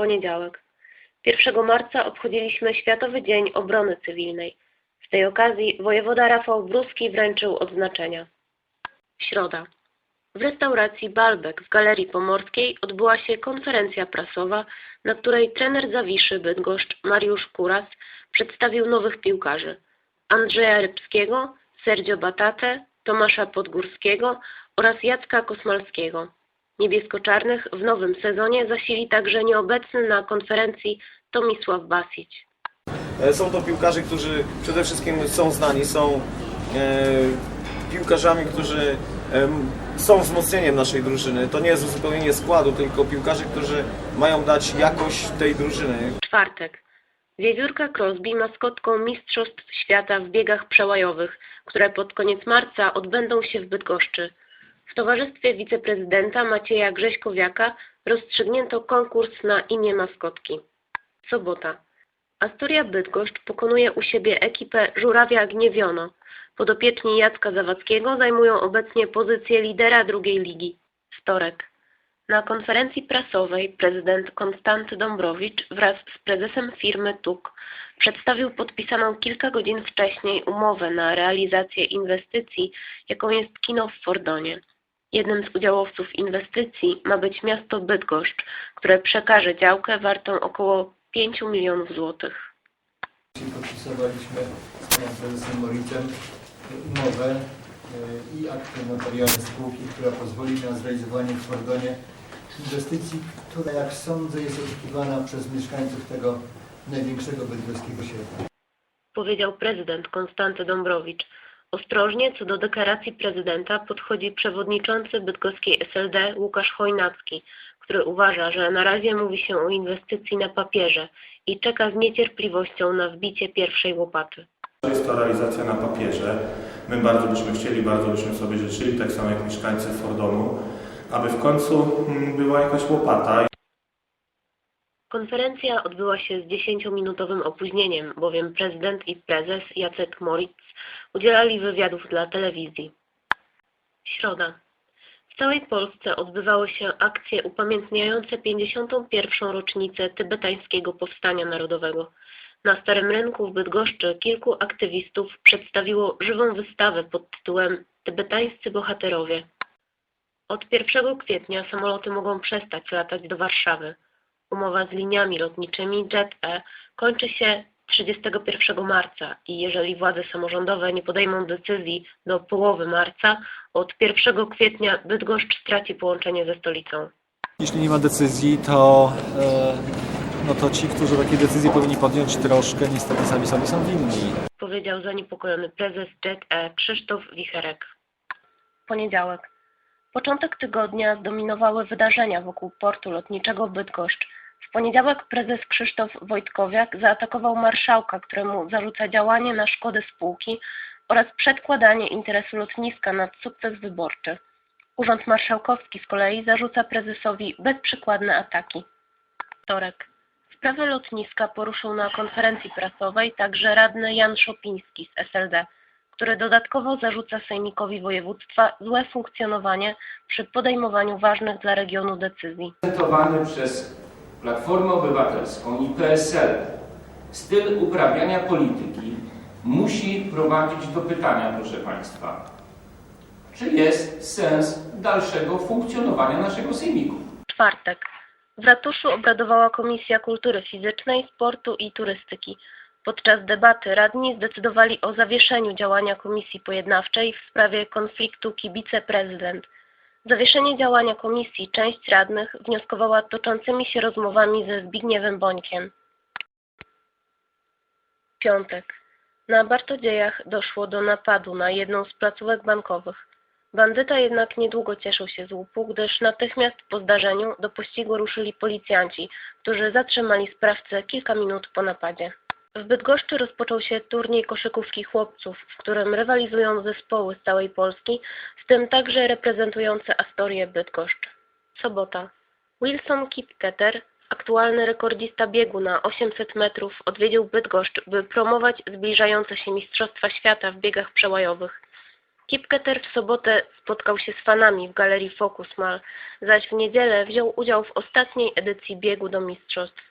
poniedziałek. 1 marca obchodziliśmy Światowy Dzień Obrony Cywilnej. Z tej okazji wojewoda Rafał Bruski wręczył odznaczenia. Środa. W restauracji Balbek w Galerii Pomorskiej odbyła się konferencja prasowa, na której trener Zawiszy Bydgoszcz Mariusz Kuras przedstawił nowych piłkarzy. Andrzeja Rybskiego, Sergio Batatę, Tomasza Podgórskiego oraz Jacka Kosmalskiego. Niebiesko-czarnych w nowym sezonie zasili także nieobecny na konferencji Tomisław Basić. E, Są to piłkarze, którzy przede wszystkim są znani, są e, piłkarzami, którzy em, są wzmocnieniem naszej drużyny. To nie jest uzupełnienie składu, tylko piłkarze, którzy mają dać jakość tej drużyny. Czwartek. Wiewiórka Crosby maskotką Mistrzostw Świata w biegach przełajowych, które pod koniec marca odbędą się w Bydgoszczy. W towarzystwie wiceprezydenta Macieja Grześkowiaka rozstrzygnięto konkurs na imię maskotki. Sobota. Astoria Bydgoszcz pokonuje u siebie ekipę Żurawia Gniewiono. Podopieczni Jacka Zawadzkiego zajmują obecnie pozycję lidera drugiej ligi. Wtorek. Na konferencji prasowej prezydent Konstanty Dąbrowicz wraz z prezesem firmy TUK przedstawił podpisaną kilka godzin wcześniej umowę na realizację inwestycji, jaką jest kino w Fordonie. Jednym z udziałowców inwestycji ma być miasto Bydgoszcz, które przekaże działkę wartą około 5 milionów złotych. Podpisywaliśmy z panem prezesem Moritem umowę e, i akty notarialne spółki, która pozwoli na zrealizowanie w Fordonie inwestycji, która jak sądzę jest oczekiwana przez mieszkańców tego największego bydgoskiego sierpa. powiedział prezydent Konstanty Dąbrowicz. Ostrożnie co do deklaracji prezydenta podchodzi przewodniczący bydgoskiej SLD Łukasz Chojnacki, który uważa, że na razie mówi się o inwestycji na papierze i czeka z niecierpliwością na wbicie pierwszej łopaty. Jest to realizacja na papierze. My bardzo byśmy chcieli, bardzo byśmy sobie życzyli, tak samo jak mieszkańcy Fordonu, aby w końcu mm, była jakaś łopata Konferencja odbyła się z 10-minutowym opóźnieniem, bowiem prezydent i prezes Jacek Moritz udzielali wywiadów dla telewizji. Środa. W całej Polsce odbywały się akcje upamiętniające 51. rocznicę tybetańskiego powstania narodowego. Na Starym Rynku w Bydgoszczy kilku aktywistów przedstawiło żywą wystawę pod tytułem Tybetańscy bohaterowie. Od 1 kwietnia samoloty mogą przestać latać do Warszawy. Umowa z liniami lotniczymi JetE kończy się 31 marca i jeżeli władze samorządowe nie podejmą decyzji do połowy marca, od 1 kwietnia Bydgoszcz straci połączenie ze stolicą. Jeśli nie ma decyzji, to, e, no to ci, którzy takie decyzje powinni podjąć, troszkę niestety sami sobie są winni. powiedział zaniepokojony prezes JetE Krzysztof Wicherek. Poniedziałek. Początek tygodnia zdominowały wydarzenia wokół portu lotniczego Bydgoszcz. W poniedziałek prezes Krzysztof Wojtkowiak zaatakował marszałka, któremu zarzuca działanie na szkodę spółki oraz przedkładanie interesu lotniska nad sukces wyborczy. Urząd Marszałkowski z kolei zarzuca prezesowi bezprzykładne ataki. Wtorek. Sprawę lotniska poruszył na konferencji prasowej także radny Jan Szopiński z SLD, który dodatkowo zarzuca Sejmikowi Województwa złe funkcjonowanie przy podejmowaniu ważnych dla regionu decyzji. prezentowany przez Platformę Obywatelską i PSL styl uprawiania polityki musi prowadzić do pytania, proszę Państwa, czy jest sens dalszego funkcjonowania naszego sejmiku? Czwartek. W ratuszu obradowała Komisja Kultury Fizycznej, Sportu i Turystyki. Podczas debaty radni zdecydowali o zawieszeniu działania Komisji Pojednawczej w sprawie konfliktu kibice-prezydent. Zawieszenie działania komisji część radnych wnioskowała toczącymi się rozmowami ze Zbigniewem Bońkiem. Piątek. Na Bartodziejach doszło do napadu na jedną z placówek bankowych. Bandyta jednak niedługo cieszył się z łupu, gdyż natychmiast po zdarzeniu do pościgu ruszyli policjanci, którzy zatrzymali sprawcę kilka minut po napadzie. W Bydgoszczy rozpoczął się turniej koszykówki chłopców, w którym rywalizują zespoły z całej Polski, w tym także reprezentujące Astorię Bydgoszcz. Sobota. Wilson Kipketer, aktualny rekordzista biegu na 800 metrów, odwiedził Bydgoszcz, by promować zbliżające się Mistrzostwa Świata w biegach przełajowych. Kipketer w sobotę spotkał się z fanami w galerii Focus Mall, zaś w niedzielę wziął udział w ostatniej edycji biegu do mistrzostw.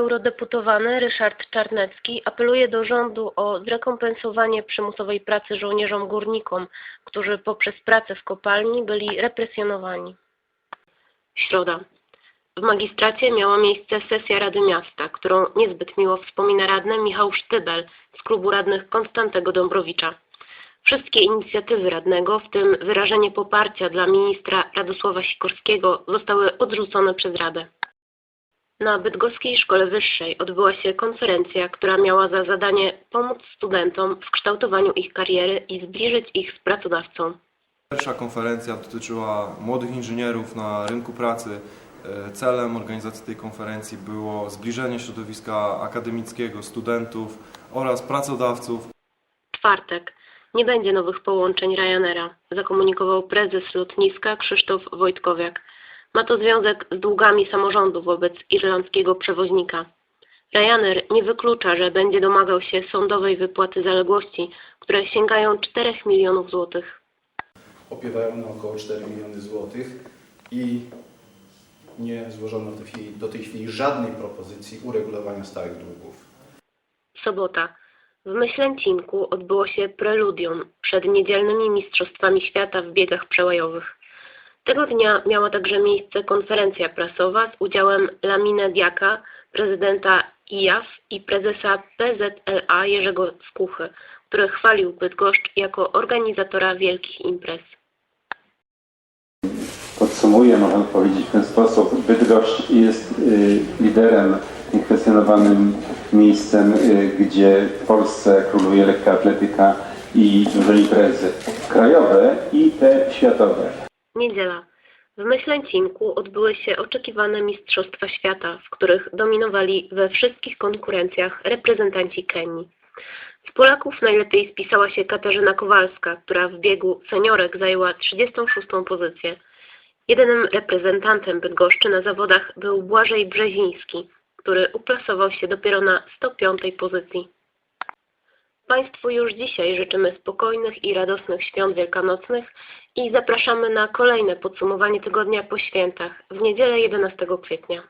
Eurodeputowany Ryszard Czarnecki apeluje do rządu o zrekompensowanie przymusowej pracy żołnierzom górnikom, którzy poprzez pracę w kopalni byli represjonowani. Środa. W magistracie miała miejsce sesja Rady Miasta, którą niezbyt miło wspomina radny Michał Sztybel z klubu radnych Konstantego Dąbrowicza. Wszystkie inicjatywy radnego, w tym wyrażenie poparcia dla ministra Radosława Sikorskiego, zostały odrzucone przez Radę. Na Bydgoskiej Szkole Wyższej odbyła się konferencja, która miała za zadanie pomóc studentom w kształtowaniu ich kariery i zbliżyć ich z pracodawcą. Pierwsza konferencja dotyczyła młodych inżynierów na rynku pracy. E, Celem organizacji tej konferencji było zbliżenie środowiska akademickiego, studentów oraz pracodawców. Czwartek. Nie będzie nowych połączeń Ryanaira, zakomunikował prezes lotniska Krzysztof Wojtkowiak. Ma to związek z długami samorządu wobec irlandzkiego przewoźnika. Ryanair nie wyklucza, że będzie domagał się sądowej wypłaty zaległości, które sięgają 4 milionów złotych. opiewają na około 4 miliony złotych i nie złożono do tej, chwili, do tej chwili żadnej propozycji uregulowania stałych długów. Sobota. W Myślęcinku odbyło się preludium przed niedzielnymi Mistrzostwami Świata w biegach przełajowych. Tego dnia miała także miejsce konferencja prasowa z udziałem Lamine Diaka, prezydenta IAF i prezesa PZLA Jerzego Skuchy, który chwalił Bydgoszcz jako organizatora wielkich imprez. Podsumuję, można powiedzieć w ten sposób. Bydgoszcz jest y, liderem, niekwestionowanym miejscem, y, gdzie w Polsce króluje lekka atletyka i duże imprezy krajowe i te światowe. Niedziela. W Myślęcinku odbyły się oczekiwane Mistrzostwa Świata, w których dominowali we wszystkich konkurencjach reprezentanci Kenii. Z Polaków najlepiej spisała się Katarzyna Kowalska, która w biegu seniorek zajęła 36. pozycję. Jedynym reprezentantem Bydgoszczy na zawodach był Błażej Brzeziński, który uplasował się dopiero na 105. pozycji. Państwu już dzisiaj życzymy spokojnych i radosnych świąt wielkanocnych i zapraszamy na kolejne podsumowanie tygodnia po świętach w niedzielę 11 kwietnia.